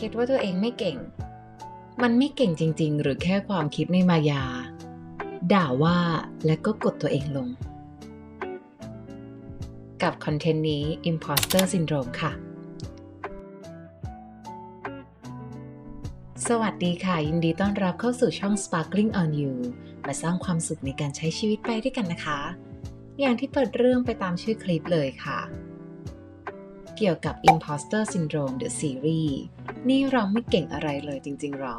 คิดว่าตัวเองไม่เก่ง มันไม่เก่งจริง ๆ หรือแค่ความคิดในมายา ด่าว่าและก็กดตัวเองลง กับคอนเทนต์นี้ Imposter Syndrome ค่ะ สวัสดีค่ะ ยินดีต้อนรับเข้าสู่ช่อง Sparkling on You มาสร้างความสุขในการใช้ชีวิตไปด้วยกันนะคะ อย่างที่เปิดเรื่องไปตามชื่อคลิปเลยค่ะ เกี่ยวกับ Imposter Syndrome The Series นี่เราไม่เก่งอะไรเลยจริงๆหรอ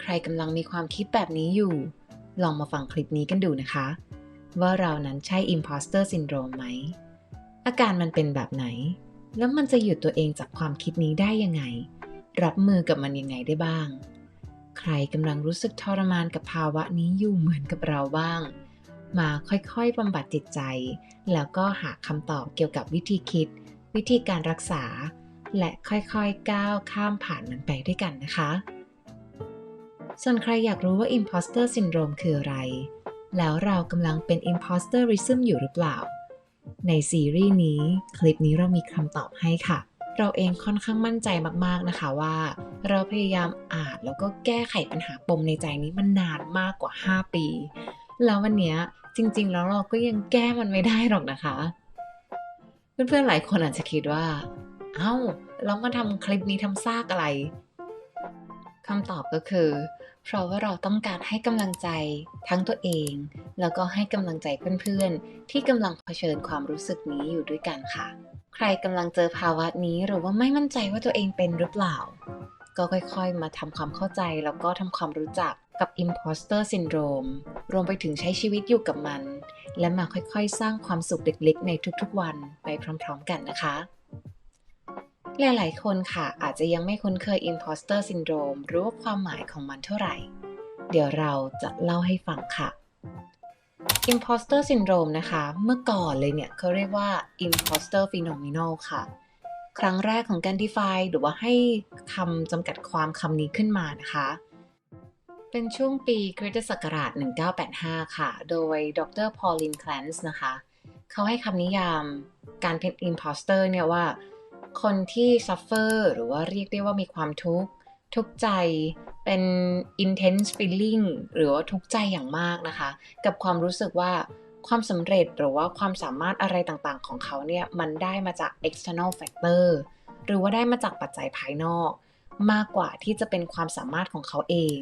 ใครกำลังมีความคิดแบบนี้อยู่ ลองมาฟังคลิปนี้กันดูนะคะ ว่าเรานั้นใช่ Imposter Syndrome ไหม อาการมันเป็นแบบไหน แล้วมันจะหยุดตัวเองจากความคิดนี้ได้ยังไง รับมือกับมันยังไงได้บ้าง ใครกำลังรู้สึกทรมานกับภาวะนี้อยู่เหมือนกับเราบ้างมาค่อยๆบำบัดจิตใจ แล้วก็หาคำตอบเกี่ยวกับวิธีคิด วิธีการรักษา และค่อยๆก้าวข้ามผ่านมันไปด้วยกันนะคะ ส่วนใครอยากรู้ว่า Imposter Syndrome คืออะไร แล้วเรากำลังเป็น Imposterism อยู่หรือเปล่า ในซีรีส์นี้คลิปนี้เรามีคำตอบให้ค่ะเราเองค่อนข้างมั่นใจมากๆนะคะว่า เราพยายามอ่านแล้วก็แก้ไขปัญหาปมในใจนี้มันนานมากกว่า 5 ปี แล้ววันนี้จริงๆ แล้วเราก็ยังแก้มันไม่ได้หรอกนะคะ เพื่อนๆหลายคนอาจจะคิดว่า เอ้าเรามาทำคลิปนี้ทำซากอะไรคำตอบก็คือ เพราะว่าเราต้องการให้กำลังใจทั้งตัวเอง แล้วก็ให้กำลังใจเพื่อนๆ ที่กำลังเผชิญความรู้สึกนี้อยู่ด้วยกันค่ะ ใครกำลังเจอภาวะนี้หรือว่าไม่มั่นใจว่าตัวเองเป็นหรือเปล่า ก็ค่อยๆ มาทำความเข้าใจแล้วก็ทำความรู้จักกับ imposter syndrome รวมไปถึงใช้ชีวิตอยู่กับมัน และมาค่อยๆ สร้างความสุขเล็กๆ ในทุกๆ วันไปพร้อมๆ กันนะคะ หลายๆ คนค่ะอาจจะยังไม่คุ้นเคย imposter syndrome หรือว่าความหมายของมันเท่าไหร่ เดี๋ยวเราจะเล่าให้ฟังค่ะ imposter syndrome นะคะ เมื่อก่อนเลยเนี่ยเขาเรียกว่า imposter phenomenal ค่ะ ครั้งแรกของการ define หรือว่าให้คำจำกัดความคำนี้ขึ้นมานะคะ เป็นช่วงปีคริสตศักราช 1985 ค่ะ โดยดรพอลินแคลนส์นะคะ เขาให้คำนิยามการเป็น imposter เนี่ยว่า คนที่ suffer หรือว่าเรียกได้ว่ามีความทุกข์ ทุกใจเป็น intense feeling หรือว่าทุกใจอย่างมากนะคะ กับความรู้สึกว่าความสำเร็จหรือว่าความสามารถอะไรต่างๆ ของเขาเนี่ย มันได้มาจาก external factor หรือว่าได้มาจากปัจจัยภายนอก มากกว่าที่จะเป็นความสามารถของเขาเอง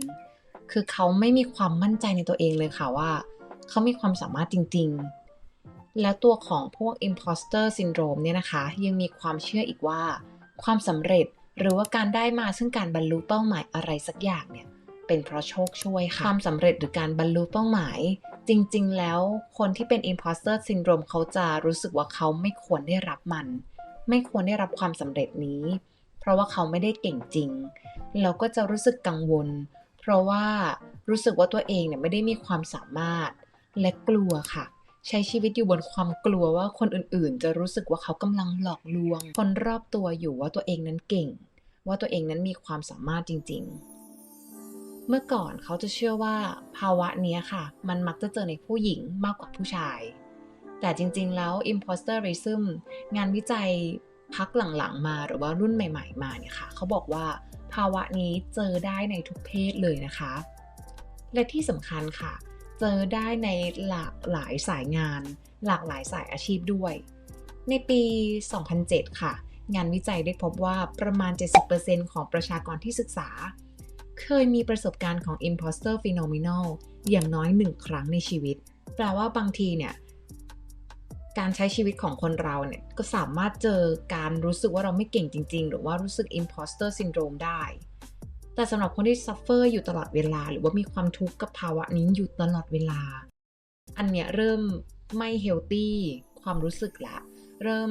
คือเขาไม่มีความมั่นใจในตัวเองเลยค่ะว่า เขามีความสามารถจริง ๆ แล้วตัวของพวก imposter syndrome เนี่ยนะคะ ยังมีความเชื่ออีกว่า ความสำเร็จหรือว่าการได้มาซึ่งการบรรลุเป้าหมายอะไรสักอย่างเนี่ยเป็นเพราะโชคช่วยค่ะ ความสำเร็จหรือการบรรลุเป้าหมาย จริง ๆ แล้วคนที่เป็น imposter syndrome เขาจะรู้สึกว่าเขาไม่ควรได้รับมัน ไม่ควรได้รับความสำเร็จนี้ เพราะว่าเขาไม่ได้เก่งจริงแล้วก็จะรู้สึกกังวล เพราะว่ารู้สึกว่าตัวเองเนี่ยไม่ได้มีความสามารถและกลัวค่ะ ใช้ชีวิตอยู่บนความกลัวว่าคนอื่นๆ จะรู้สึกว่าเขากำลังหลอกลวง คนรอบตัวอยู่ว่าตัวเองนั้นเก่ง ว่าตัวเองนั้นมีความสามารถจริง ๆ เมื่อก่อนเขาจะเชื่อว่าภาวะนี้ค่ะ มันมักจะเจอในผู้หญิงมากกว่าผู้ชาย แต่จริงๆแล้ว imposterism งานวิจัย พักหลังๆมาหรือว่ารุ่นใหม่ ๆ มาเนี่ยค่ะเขาบอกว่าภาวะนี้เจอได้ในทุกเพศเลยนะคะ และที่สำคัญค่ะ เจอได้ในหลากหลายสายงาน หลากหลายสายอาชีพด้วย ในปี 2007 ค่ะ งานวิจัยได้พบว่าประมาณ 70%ของประชากรที่ศึกษา เคยมีประสบการณ์ของ imposter phenomenal อย่างน้อยหนึ่งครั้งในชีวิต แปลว่าบางทีเนี่ย การใช้ชีวิตของคนเราเนี่ย ก็สามารถเจอการรู้สึกว่าเราไม่เก่งจริง ๆ หรือว่ารู้สึก imposter syndrome ได้ แต่สำหรับคนที่ suffer อยู่ตลอดเวลา หรือว่ามีความทุกข์กับภาวะนี้อยู่ตลอดเวลา อันเนี้ยเริ่มไม่ healthy ความรู้สึกละ เริ่ม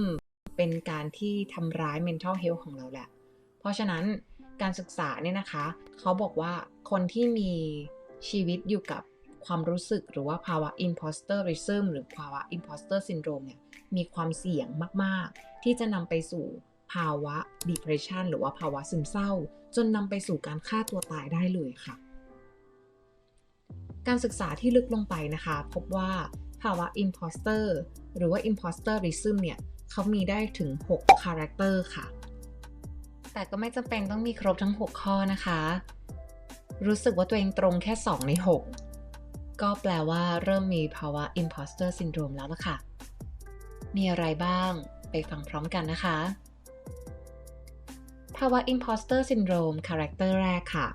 เป็นการที่ทำร้าย mental health ของเราแหละ เพราะฉะนั้นการศึกษาเนี่ยนะคะ เขาบอกว่าคนที่มีชีวิตอยู่กับ ความรู้สึกหรือว่าภาวะ imposterism หรือภาวะ imposter syndrome เนี่ยมีความเสี่ยงมาก ๆ ที่จะนำไปสู่ภาวะ depression หรือว่าภาวะซึมเศร้า จนนำไปสู่การฆ่าตัวตายได้เลยค่ะ การศึกษาที่ลึกลงไปนะคะ พบว่าภาวะ imposter หรือว่า imposterism เนี่ยเขามีได้ถึง6 character ค่ะ แต่ก็ไม่จำเป็นต้องมีครบทั้ง 6 ข้อนะคะ รู้สึกว่าตัวเองตรงแค่ 2 ใน 6 ก็แปลว่าเริ่มมีภาวะ imposter syndrome แล้วล่ะค่ะ มีอะไรบ้าง ไปฟังพร้อมกันนะคะ ภาวะ imposter syndrome คาแรคเตอร์แรกค่ะ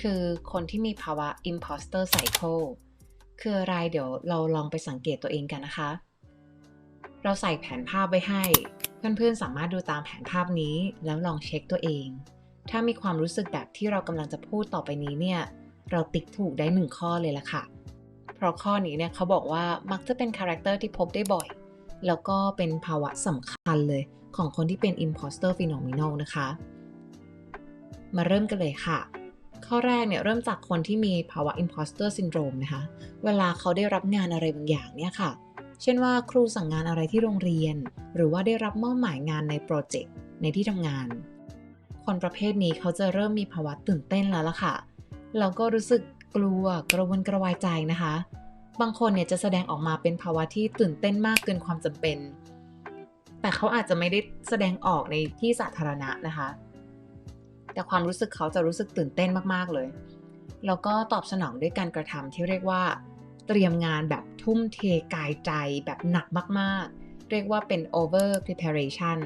คือคนที่มีภาวะ imposter cycle คืออะไรเดี๋ยวเราลองไปสังเกตตัวเองกันนะคะ เราใส่แผนภาพไว้ให้ เพื่อนๆสามารถดูตามแผนภาพนี้แล้วลองเช็คตัวเอง ถ้ามีความรู้สึกแบบที่เรากำลังจะพูดต่อไปนี้เนี่ย เราติ๊กถูกได้หนึ่งข้อเลยละค่ะ เพราะข้อนี้เนี่ยเขาบอกว่ามักจะเป็นคาแรคเตอร์ที่พบได้บ่อย แล้วก็เป็นภาวะสำคัญเลยของคนที่เป็น imposter phenomenal นะคะ มาเริ่มกันเลยค่ะ ข้อแรกเนี่ยเริ่มจากคนที่มีภาวะ imposter syndrome นะคะ เวลาเขาได้รับงานอะไรบางอย่างเนี่ยค่ะ เช่นว่าครูสั่งงานอะไรที่โรงเรียน หรือว่าได้รับมอบหมายงานในโปรเจกต์ในที่ทำงาน คนประเภทนี้เขาจะเริ่มมีภาวะตื่นเต้นแล้วล่ะค่ะ แล้วก็รู้สึกกลัวกระวนกระวายใจนะคะ บางคนเนี่ยจะแสดงออกมาเป็นภาวะที่ตื่นเต้นมากเกินความจำเป็น แต่เขาอาจจะไม่ได้แสดงออกในที่สาธารณะนะคะ แต่ความรู้สึกเขาจะรู้สึกตื่นเต้นมากๆเลย แล้วก็ตอบสนองด้วยการกระทำที่เรียกว่า เตรียมงานแบบทุ่มเทกายใจแบบหนักมากๆ เรียกว่าเป็น over preparation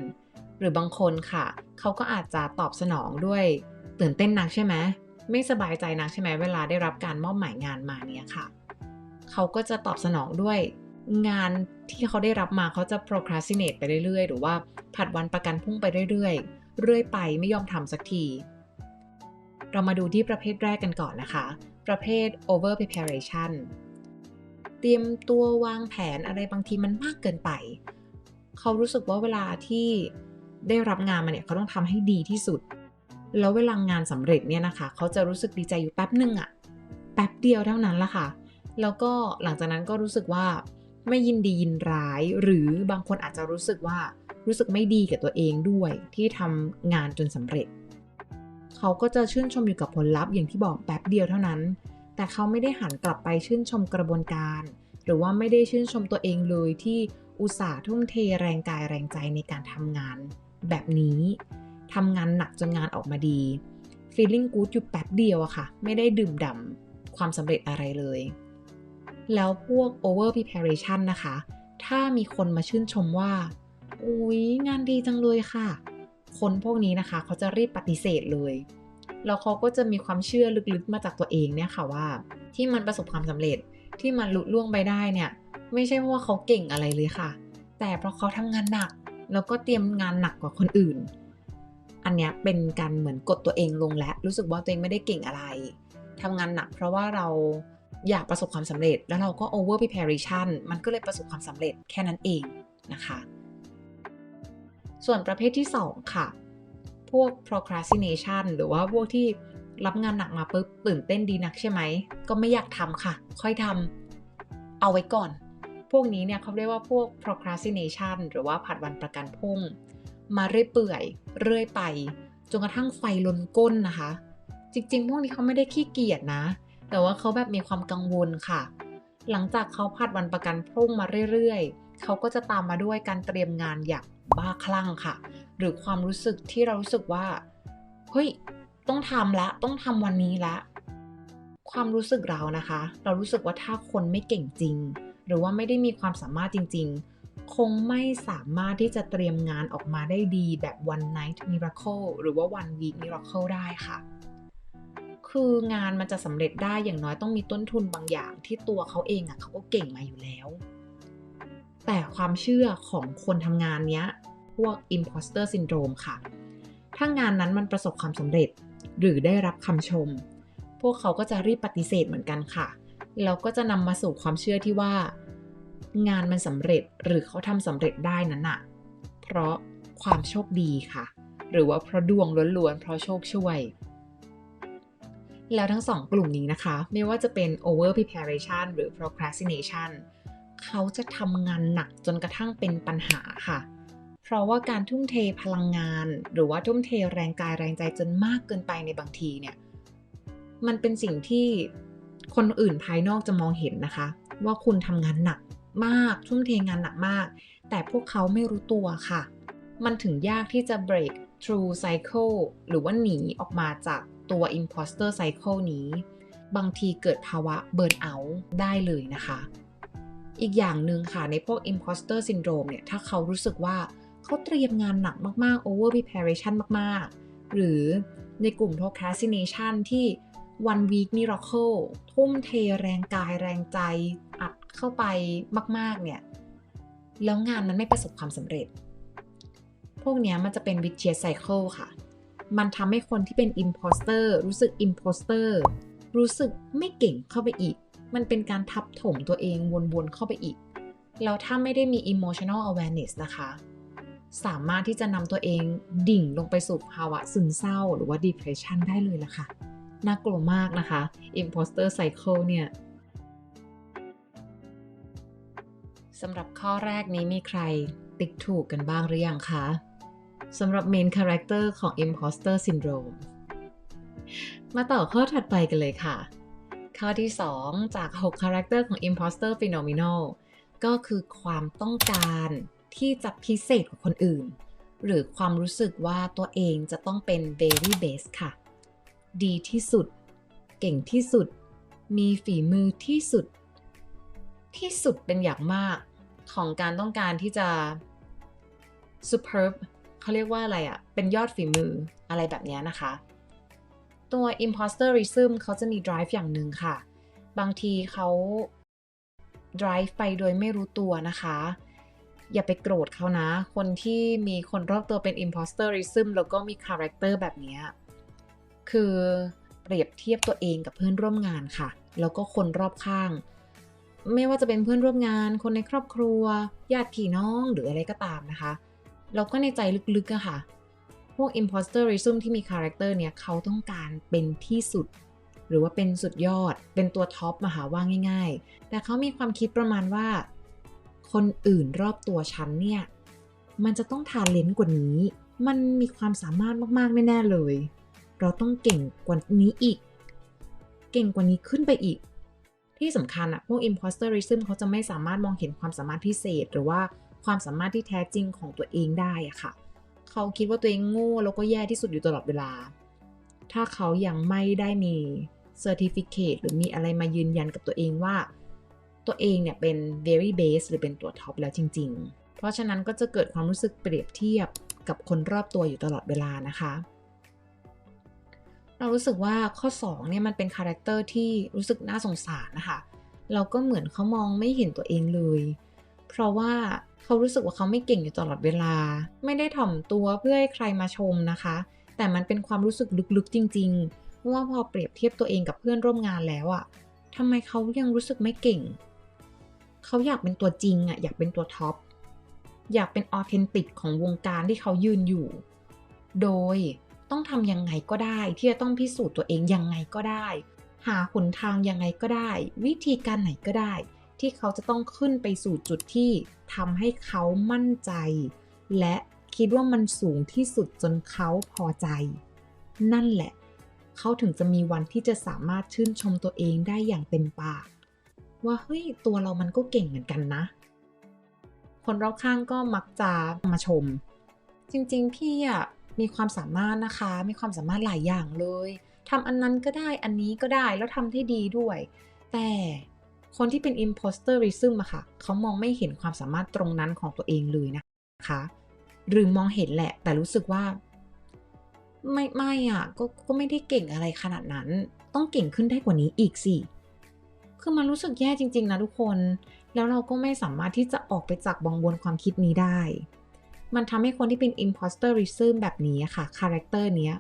หรือบางคนค่ะ เขาก็อาจจะตอบสนองด้วยตื่นเต้นนักใช่ไหม ไม่สบายใจนักใช่ไหมเวลาได้รับการมอบหมายงานมาเนี่ยค่ะ เขาก็จะตอบสนองด้วยงานที่เขาได้รับมาเขาจะ procrastinate ไปเรื่อยๆ หรือว่าผัดวันประกันพรุ่งไปเรื่อยๆ เรื่อยไปไม่ยอมทำสักที เรามาดูที่ประเภทแรกกันก่อนนะคะ ประเภท over preparation เตรียมตัววางแผนอะไรบางทีมันมากเกินไป เขารู้สึกว่าเวลาที่ได้รับงานมาเนี่ยเขาต้องทำให้ดีที่สุด แล้วเวลางานสำเร็จเนี่ยนะคะ เขาจะรู้สึกดีใจอยู่แป๊บหนึ่งอะแป๊บเดียวเท่านั้นละค่ะ แล้วก็หลังจากนั้นก็รู้สึกว่าไม่ยินดียินร้าย หรือบางคนอาจจะรู้สึกว่ารู้สึกไม่ดีกับตัวเองด้วยที่ทำงานจนสำเร็จ เขาก็จะชื่นชมอยู่กับผลลัพธ์อย่างที่บอกแป๊บเดียวเท่านั้น แต่เขาไม่ได้หันกลับไปชื่นชมกระบวนการ หรือว่าไม่ได้ชื่นชมตัวเองเลยที่อุตส่าห์ทุ่มเทแรงกายแรงใจในการทำงานแบบนี้ ทำงานหนักจนงานออกมาดี feeling good อยู่แป๊บเดียวอะค่ะ ไม่ได้ดื่มด่ำความสำเร็จอะไรเลย แล้วพวก over preparation นะคะ ถ้ามีคนมาชื่นชมว่า อุ๊ย งานดีจังเลยค่ะ คนพวกนี้นะคะเขาจะรีบปฏิเสธเลย แล้วเขาก็จะมีความเชื่อลึกๆมาจากตัวเองเนี่ยค่ะว่า ที่มันประสบความสำเร็จที่มันลุล่วงไปได้เนี่ย ไม่ใช่เพราะว่าเขาเก่งอะไรเลยค่ะ แต่เพราะเขาทำงานหนัก แล้วก็เตรียมงานหนักกว่าคนอื่น อันเนี้ยเป็นการเหมือนกดตัวเองลงและรู้สึกว่าตัวเองไม่ได้เก่งอะไรทำงานหนักเพราะว่าเราอยากประสบความสำเร็จ แล้วเราก็ over preparation มันก็เลยประสบความสำเร็จแค่นั้นเองนะคะ ส่วนประเภทที่ 2 ค่ะ พวก procrastination หรือว่าพวกที่รับงานหนักมาปุ๊บตื่นเต้นดีนักใช่ไหม ก็ไม่อยากทำค่ะ ค่อยทำเอาไว้ก่อน พวกนี้เนี่ยเขาเรียกว่าพวก procrastination หรือว่าผัดวันประกันพรุ่ง มาเรื่อยเปื่อย เรื่อยไป จนกระทั่งไฟลนก้นนะคะ จริงๆ พวกนี้เขาไม่ได้ขี้เกียจนะ แต่ว่าเขาแบบมีความกังวลค่ะ หลังจากเขาผัดวันประกันพรุ่งมาเรื่อยๆ เขาก็จะตามมาด้วยการเตรียมงานอย่างบ้าคลั่งค่ะ หรือความรู้สึกที่เรารู้สึกว่า เฮ้ย ต้องทำละ ต้องทำวันนี้ละ ความรู้สึกเรานะคะ เรารู้สึกว่าถ้าคนไม่เก่งจริง หรือว่าไม่ได้มีความสามารถจริง ๆ คงไม่สามารถที่จะเตรียมงานออกมาได้ดีแบบ one night miracle หรือว่า one week miracle ได้ค่ะ คืองานมันจะสำเร็จได้อย่างน้อยต้องมีต้นทุนบางอย่างที่ตัวเขาเองอะ่ะเขาก็เก่งมาอยู่แล้ว แต่ความเชื่อของคนทำงานเนี้ย พวก imposter syndrome ค่ะ ถ้างานนั้นมันประสบความสำเร็จหรือได้รับคำชม พวกเขาก็จะรีบปฏิเสธเหมือนกันค่ะ แล้วก็จะนำมาสู่ความเชื่อที่ว่า งานมันสำเร็จหรือเขาทำสำเร็จได้นั้นอะเพราะความโชคดีค่ะ หรือว่าเพราะดวงล้วนๆเพราะโชคช่วย แล้วทั้งสองกลุ่มนี้นะคะ ไม่ว่าจะเป็น over preparation หรือ procrastination เขาจะทำงานหนักจนกระทั่งเป็นปัญหาค่ะ เพราะว่าการทุ่มเทพลังงาน หรือว่าทุ่มเทแรงกายแรงใจจนมากเกินไปในบางทีเนี่ย มันเป็นสิ่งที่คนอื่นภายนอกจะมองเห็นนะคะ ว่าคุณทำงานหนัก มาก ทุ่มเทงานหนักมาก แต่พวกเขาไม่รู้ตัวค่ะ มันถึงยากที่จะ break true cycle หรือว่าหนีออกมาจากตัว imposter cycle นี้ บางทีเกิดภาวะ burn out ได้เลยนะคะ อีกอย่างหนึ่งค่ะ ในพวก imposter syndrome เนี่ย ถ้าเขารู้สึกว่าเขาเตรียมงานหนักมากๆ over preparation มากๆ หรือในกลุ่ม procrastination ที่ one week miracle ทุ่มเทแรงกายแรงใจ เข้าไปมาก ๆ เนี่ย แล้วงานมันไม่ประสบความสำเร็จ พวกนี้มันจะเป็น vicious cycle ค่ะ มันทำให้คนที่เป็น imposter รู้สึก imposter รู้สึกไม่เก่งเข้าไปอีก มันเป็นการทับถมตัวเองวนๆเข้าไปอีก แล้วถ้าไม่ได้มี emotional awareness นะคะ สามารถที่จะนำตัวเองดิ่งลงไปสู่ภาวะซึมเศร้าหรือว่า depression ได้เลยล่ะค่ะ น่ากลัวมากนะคะ imposter cycle เนี่ย สำหรับข้อแรกนี้มีใครติ๊กถูกกันบ้างหรือยังคะสำหรับ main character ของ imposter syndrome มาต่อข้อถัดไปกันเลยค่ะ ข้อที่ 2 จาก 6 character ของ imposter phenomenal ก็คือความต้องการที่จะพิเศษกว่าคนอื่น หรือความรู้สึกว่าตัวเองจะต้องเป็น very best ค่ะ ดีที่สุด เก่งที่สุด มีฝีมือที่สุด ที่สุดเป็นอย่างมาก ของการต้องการที่จะ superb เขาเรียกว่าอะไรอะ่ะ เป็นยอดฝีมืออะไรแบบนี้นะคะ ตัว imposterism เขาจะมี drive อย่างหนึ่งค่ะ บางทีเขา drive ไปโดยไม่รู้ตัวนะคะ อย่าไปโกรธเขานะ คนที่มีคนรอบตัวเป็น imposterism แล้วก็มี character แบบนี้คือเปรียบเทียบตัวเองกับเพื่อนร่วมงานค่ะ แล้วก็คนรอบข้าง ไม่ว่าจะเป็นเพื่อนร่วมงาน คนในครอบครัว ญาติพี่น้องหรืออะไรก็ตามนะคะแล้วก็ในใจลึกๆอะค่ะ พวก imposterism ที่มีคาแรคเตอร์เนี่ยเขาต้องการเป็นที่สุด หรือว่าเป็นสุดยอด เป็นตัวท็อปมาหาว่าง่ายๆ แต่เขามีความคิดประมาณว่า คนอื่นรอบตัวฉันเนี่ย มันจะต้องทาเลนต์กว่านี้ มันมีความสามารถมากๆแน่ๆเลย เราต้องเก่งกว่านี้อีก เก่งกว่านี้ขึ้นไปอีก ที่สำคัญอะพวก imposterism เขาจะไม่สามารถมองเห็นความสามารถพิเศษ หรือว่าความสามารถที่แท้จริงของตัวเองได้อะค่ะ เขาคิดว่าตัวเองโง่แล้วก็แย่ที่สุดอยู่ตลอดเวลา ถ้าเขายังไม่ได้มี certificate หรือมีอะไรมายืนยันกับตัวเองว่า ตัวเองเนี่ยเป็น very base หรือเป็นตัวท็อปแล้วจริง ๆ เพราะฉะนั้นก็จะเกิดความรู้สึกเปรียบเทียบกับคนรอบตัวอยู่ตลอดเวลานะคะ เรารู้สึกว่าข้อ2เนี่ยมันเป็นคาแรคเตอร์ที่รู้สึกน่าสงสารนะคะเราก็เหมือนเขามองไม่เห็นตัวเองเลย เพราะว่าเขารู้สึกว่าเขาไม่เก่งอยู่ตลอดเวลา ไม่ได้ถ่อมตัวเพื่อให้ใครมาชมนะคะ แต่มันเป็นความรู้สึกลึกๆจริงๆว่าพอเปรียบเทียบตัวเองกับเพื่อนร่วมงานแล้วอะทำไมเขายังรู้สึกไม่เก่ง เขาอยากเป็นตัวจริงอะอยากเป็นตัวท็อปอยากเป็นออเทนติกของวงการที่เขายืนอยู่ โดย ต้องทำยังไงก็ได้ ที่จะต้องพิสูจน์ตัวเองยังไงก็ได้ หาหนทางยังไงก็ได้ วิธีการไหนก็ได้ ที่เขาจะต้องขึ้นไปสู่จุดที่ทำให้เขามั่นใจ และคิดว่ามันสูงที่สุดจนเขาพอใจ นั่นแหละ เขาถึงจะมีวันที่จะสามารถชื่นชมตัวเองได้อย่างเต็มปาก ว่าเฮ้ยตัวเรามันก็เก่งเหมือนกันนะ คนรอบข้างก็มักจะมาชม จริงๆ พี่อะ มีความสามารถนะคะ มีความสามารถหลายอย่างเลยทำอันนั้นก็ได้อันนี้ก็ได้แล้วทำได้ดีด้วย แต่คนที่เป็น imposterism อะค่ะ เขามองไม่เห็นความสามารถตรงนั้นของตัวเองเลยนะคะ หรือมองเห็นแหละ แต่รู้สึกว่า ไม่ไม่อะก็ก็ไม่ได้เก่งอะไรขนาดนั้น ต้องเก่งขึ้นได้กว่านี้อีกสิ คือมันรู้สึกแย่จริง ๆ นะทุกคน แล้วเราก็ไม่สามารถที่จะออกไปจากวงวนความคิดนี้ได้ มันทำให้คนที่เป็น imposterism แบบนี้ค่ะ คาแรคเตอร์เนี้ย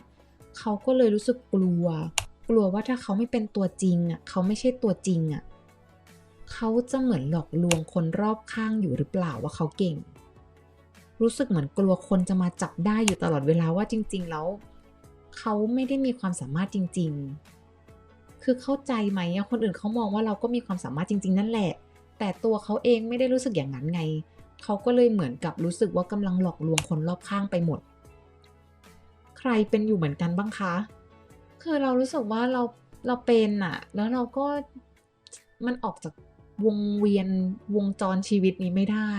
เขาก็เลยรู้สึกกลัว กลัวว่าถ้าเขาไม่เป็นตัวจริงอะเขาไม่ใช่ตัวจริงอะเขาจะเหมือนหลอกลวงคนรอบข้างอยู่หรือเปล่าว่าเขาเก่ง รู้สึกเหมือนกลัวคนจะมาจับได้อยู่ตลอดเวลาว่าจริง ๆ แล้วเขาไม่ได้มีความสามารถจริง ๆ คือเข้าใจไหมอะคนอื่นเขามองว่าเราก็มีความสามารถจริง ๆ นั่นแหละ แต่ตัวเขาเองไม่ได้รู้สึกอย่างนั้นไง เขาก็เลยเหมือนกับรู้สึกว่ากำลังหลอกลวงคนรอบข้างไปหมด ใครเป็นอยู่เหมือนกันบ้างคะ คือเรารู้สึกว่าเราเราเป็นอะแล้วเราก็มันออกจากวงเวียนวงจรชีวิตนี้ไม่ได้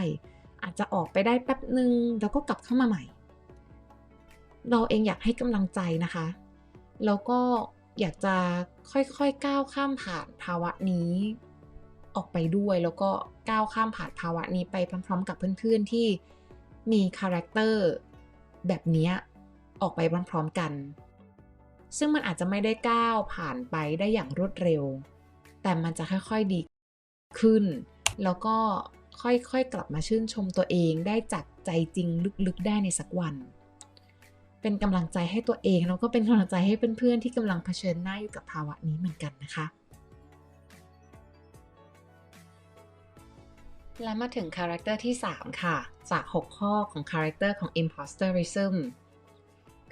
อาจจะออกไปได้แป๊บหนึ่งแล้วก็กลับเข้ามาใหม่ เราเองอยากให้กำลังใจนะคะ แล้วก็อยากจะค่อยๆก้าวข้ามผ่านภาวะนี้ ออกไปด้วย แล้วก็ก้าวข้ามผ่านภาวะนี้ไปพร้อม ๆ กับเพื่อนๆที่มีคาแรคเตอร์แบบนี้ออกไปพร้อมๆกัน ซึ่งมันอาจจะไม่ได้ก้าวผ่านไปได้อย่างรวดเร็ว แต่มันจะค่อยๆดีขึ้น แล้วก็ค่อยๆกลับมาชื่นชมตัวเองได้จากใจจริงลึกๆได้ในสักวัน เป็นกำลังใจให้ตัวเองแล้วก็เป็นกำลังใจให้เพื่อนๆที่กำลังเผชิญหน้าอยู่กับภาวะนี้เหมือนกันนะคะ และมาถึงคาแรคเตอร์ที่ 3 ค่ะ จาก 6 ข้อของคาแรคเตอร์ของ imposterism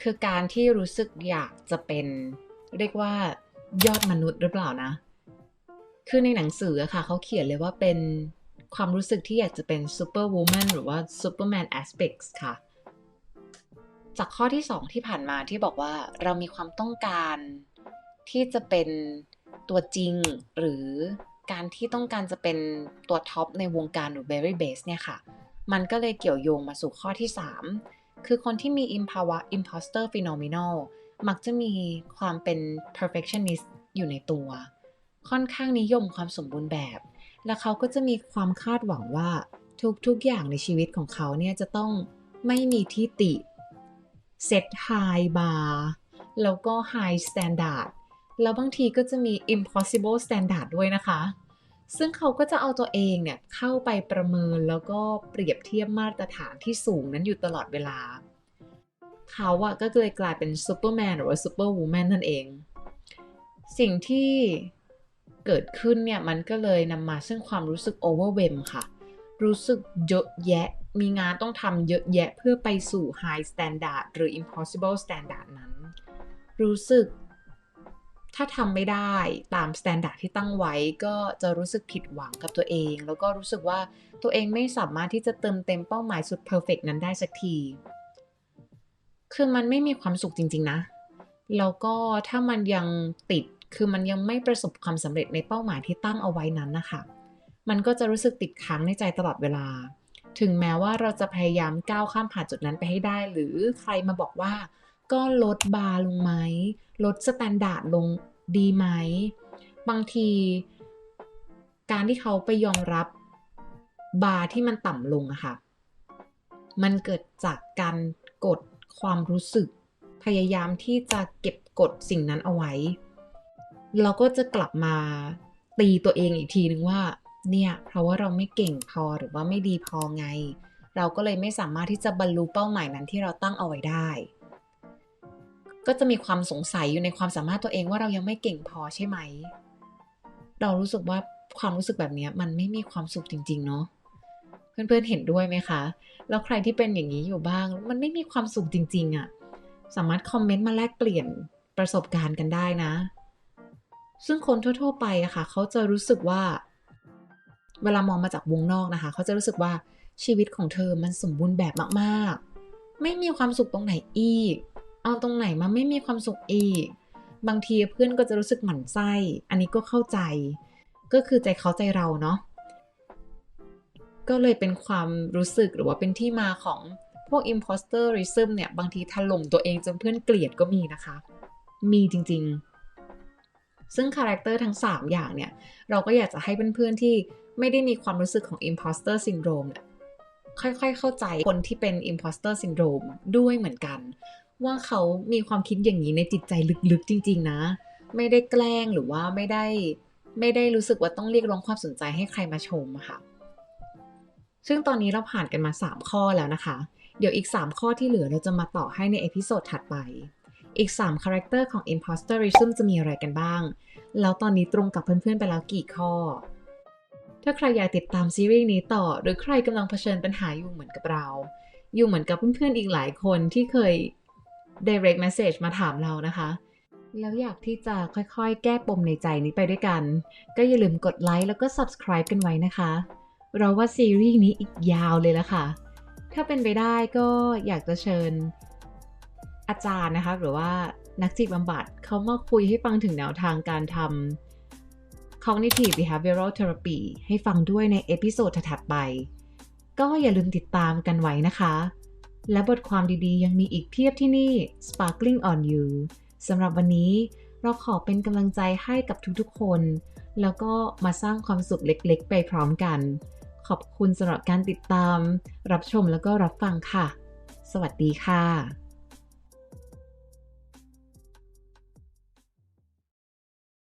คือการที่รู้สึกอยากจะเป็นเรียกว่ายอดมนุษย์หรือเปล่านะ คือในหนังสืออะค่ะ เขาเขียนเลยว่าเป็นความรู้สึกที่อยากจะเป็น superwoman หรือว่า superman aspects ค่ะ จากข้อที่ 2 ที่ผ่านมาที่บอกว่าเรามีความต้องการที่จะเป็นตัวจริงหรือ การที่ต้องการจะเป็นตัวท็อปในวงการหรือ very base เนี่ยค่ะ มันก็เลยเกี่ยวโยงมาสู่ข้อที่ 3 คือคนที่มี i m p o w e imposter phenomenal มักจะมีความเป็น perfectionist อยู่ในตัว ค่อนข้างนิยมความสมบูรณ์แบบ และเขาก็จะมีความคาดหวังว่าทุกๆอย่างในชีวิตของเขาเนี่ยจะต้องไม่มีที่ติ set high bar แล้วก็ high standard แแล้วบางทีก็จะมี impossible standard ด้วยนะคะ ซึ่งเขาก็จะเอาตัวเองเนี่ยเข้าไปประเมินแล้วก็เปรียบเทียบมาตรฐานที่สูงนั้นอยู่ตลอดเวลา เขาอะก็เลยกลายเป็น superman หรือว่า superwoman นั่นเอง สิ่งที่เกิดขึ้นเนี่ยมันก็เลยนำมาซึ่งความรู้สึก overwhelm ค่ะ รู้สึกเยอะแยะ มีงานต้องทำเยอะแยะเพื่อไปสู่ high standard หรือ impossible standard นั้น รู้สึก ถ้าทำไม่ได้ตาม standard ที่ตั้งไว้ก็จะรู้สึกผิดหวังกับตัวเอง แล้วก็รู้สึกว่าตัวเองไม่สามารถที่จะเติมเต็มเป้าหมายสุด perfect นั้นได้สักที คือมันไม่มีความสุขจริง ๆ นะ แล้วก็ถ้ามันยังติดคือมันยังไม่ประสบความสำเร็จในเป้าหมายที่ตั้งเอาไว้นั้นนะคะ มันก็จะรู้สึกติดค้างในใจตลอดเวลา ถึงแม้ว่าเราจะพยายามก้าวข้ามผ่านจุดนั้นไปให้ได้ หรือใครมาบอกว่า ก็ลดบาร์ลงไหม ลดสแตนดาร์ดลงดีไหม บางที การที่เขาไปยอมรับบาร์ที่มันต่ำลงอะค่ะ มันเกิดจากการกดความรู้สึก พยายามที่จะเก็บกดสิ่งนั้นเอาไว้ เราก็จะกลับมาตีตัวเองอีกทีนึงว่า เนี่ย เพราะว่าเราไม่เก่งพอหรือว่าไม่ดีพอไง เราก็เลยไม่สามารถที่จะบรรลุเป้าหมายนั้นที่เราตั้งเอาไว้ได้ ก็จะมีความสงสัยอยู่ในความสามารถตัวเองว่าเรายังไม่เก่งพอใช่ไหม เรารู้สึกว่าความรู้สึกแบบนี้มันไม่มีความสุขจริง ๆ เนาะเพื่อนๆเห็นด้วยไหมคะ แล้วใครที่เป็นอย่างนี้อยู่บ้าง มันไม่มีความสุขจริง ๆอะสามารถคอมเมนต์มาแลกเปลี่ยนประสบการณ์กันได้นะ ซึ่งคนทั่ว ๆ ไปอะค่ะ เขาจะรู้สึกว่า เวลามองมาจากวงนอกนะคะ เขาจะรู้สึกว่าชีวิตของเธอมันสมบูรณ์แบบมากๆ ไม่มีความสุขตรงไหนอีก เอาตรงไหนมาไม่มีความสุขอีก บางทีเพื่อนก็จะรู้สึกหมั่นไส้ อันนี้ก็เข้าใจ ก็คือใจเขาใจเราเนาะ ก็เลยเป็นความรู้สึกหรือว่าเป็นที่มาของพวก imposterism เนี่ย บางทีถล่มตัวเองจนเพื่อนเกลียดก็มีนะคะ มีจริงๆ ซึ่งคาแรคเตอร์ทั้ง 3 อย่างเนี่ย เราก็อยากจะให้เพื่อนๆที่ไม่ได้มีความรู้สึกของ imposter syndrome เนี่ยค่อยๆ เข้าใจคนที่เป็น imposter syndrome ด้วยเหมือนกัน ว่าเขามีความคิดอย่างนี้ในจิตใจลึกๆจริง ๆ นะ ไม่ได้แกล้งหรือว่าไม่ได้ไม่ได้รู้สึกว่าต้องเรียกร้องความสนใจให้ใครมาชมอะค่ะ ซึ่งตอนนี้เราผ่านกันมา 3 ข้อแล้วนะคะ เดี๋ยวอีก 3 ข้อที่เหลือเราจะมาต่อให้ในเอพิโซดถัดไป อีก 3 คาแรคเตอร์ของ imposterism จะมีอะไรกันบ้าง แล้วตอนนี้ตรงกับเพื่อนๆไปแล้วกี่ข้อ ถ้าใครอยากติดตามซีรีส์นี้ต่อ หรือใครกำลังเผชิญปัญหาอยู่เหมือนกับเรา อยู่เหมือนกับเพื่อนๆอีกหลายคนที่เคย direct message มาถามเรานะคะ แล้วอยากที่จะค่อยๆ แก้ปมในใจนี้ไปด้วยกัน ก็อย่าลืมกดไลค์แล้วก็ subscribe กันไว้นะคะ เราว่าซีรีส์นี้อีกยาวเลยละค่ะ ถ้าเป็นไปได้ก็อยากจะเชิญอาจารย์นะคะ หรือว่านักจิตบำบัดเขามาคุยให้ฟังถึงแนวทางการทำ cognitive behavioral therapy ให้ฟังด้วยในเอพิโซดถัดไป ก็อย่าลืมติดตามกันไว้นะคะ และบทความดีๆ ยังมีอีกเพียบที่นี่ Sparkling on You สำหรับวันนี้เราขอเป็นกำลังใจให้กับทุกๆคน แล้วก็มาสร้างความสุขเล็กๆ ไปพร้อมกัน ขอบคุณสำหรับการติดตาม รับชมแล้วก็รับฟังค่ะ สวัสดีค่ะ